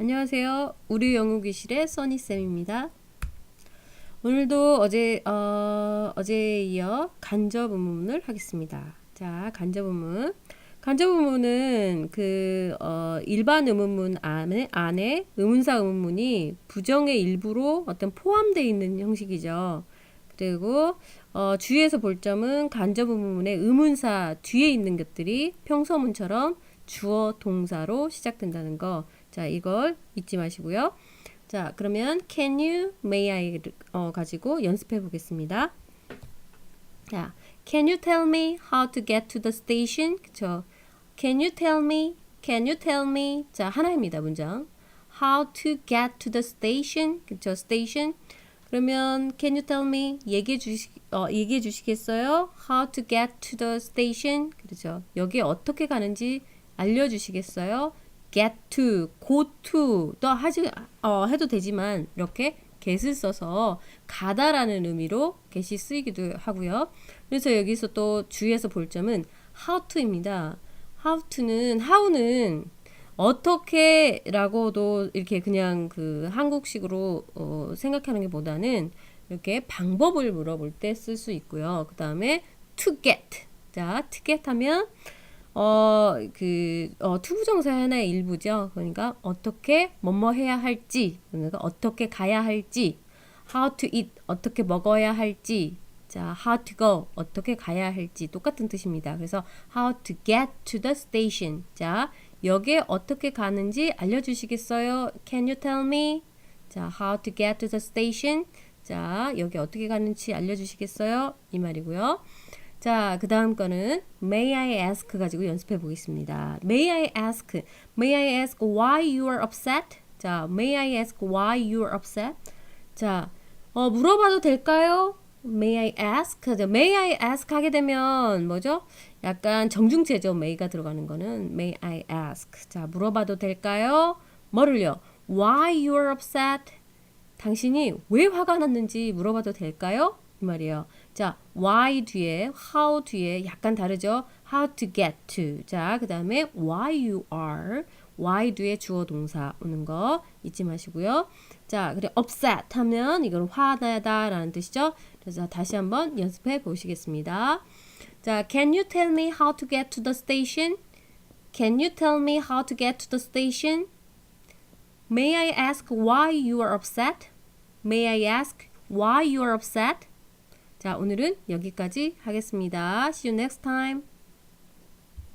안녕하세요. 우리 영어교실의 써니쌤입니다. 오늘도 어제, 어, 어제에 이어 간접 의문문을 하겠습니다. 자, 간접 의문. 간접 의문은 그, 어, 일반 의문문 안에, 안에 의문사 의문문이 부정의 일부로 어떤 포함되어 있는 형식이죠. 그리고 어, 주의해서 볼 점은 간접 의문문의 의문사 뒤에 있는 것들이 평서문처럼 주어 동사로 시작된다는 거. 자, 이걸 잊지 마시고요. 자, 그러면 can you, may I 어, 가지고 연습해 보겠습니다. 자, can you tell me how to get to the station? 그쵸? Can you tell me? Can you tell me? 자, 하나입니다, 문장. How to get to the station? 그쵸? station. 그러면 can you tell me? 얘기해 주시 어, 얘기해 주시겠어요? How to get to the station? 그렇죠. 여기 어떻게 가는지 알려 주시겠어요? Get to, go to 또 하지 어, 해도 되지만 이렇게 get을 써서 가다라는 의미로 get이 쓰이기도 하고요. 그래서 여기서 또 주의해서 볼 점은 how to입니다. how to는 how는 어떻게라고도 이렇게 그냥 그 한국식으로 어, 생각하는 게보다는 이렇게 방법을 물어볼 때 쓸 수 있고요. 그 다음에 to get. 자, to get 하면 어, 그, 어, 투부정사 하나의 일부죠. 그러니까 어떻게 뭐뭐 해야 할지, 그러니까 어떻게 가야 할지, how to eat, 어떻게 먹어야 할지, 자, how to go, 어떻게 가야 할지 똑같은 뜻입니다. 그래서 how to get to the station. 자, 여기에 어떻게 가는지 알려주시겠어요? Can you tell me? 자, how to get to the station. 자, 여기 어떻게 가는지 알려주시겠어요? 이 말이고요. 자, 그 다음 거는 May I ask 가지고 연습해 보겠습니다. May I ask, May I ask why you are upset? 자, May I ask why you are upset? 자, 어, 물어봐도 될까요? May I ask? 자, May I ask 하게 되면 뭐죠? 약간 정중체죠. May가 들어가는 거는 May I ask? 자, 물어봐도 될까요? 뭐를요? Why you are upset? 당신이 왜 화가 났는지 물어봐도 될까요? 이 말이에요. 자, why 뒤에, how 뒤에 약간 다르죠? how to get to. 자, 그 다음에 why you are. why 뒤에 주어 동사 오는 거 잊지 마시고요. 자, 그래 upset 하면 이건 화나다라는 뜻이죠. 그래서 다시 한번 연습해 보시겠습니다. 자, can you tell me how to get to the station? Can you tell me how to get to the station? May I ask why you are upset? May I ask why you are upset? 자, 오늘은 여기까지 하겠습니다. See you next time.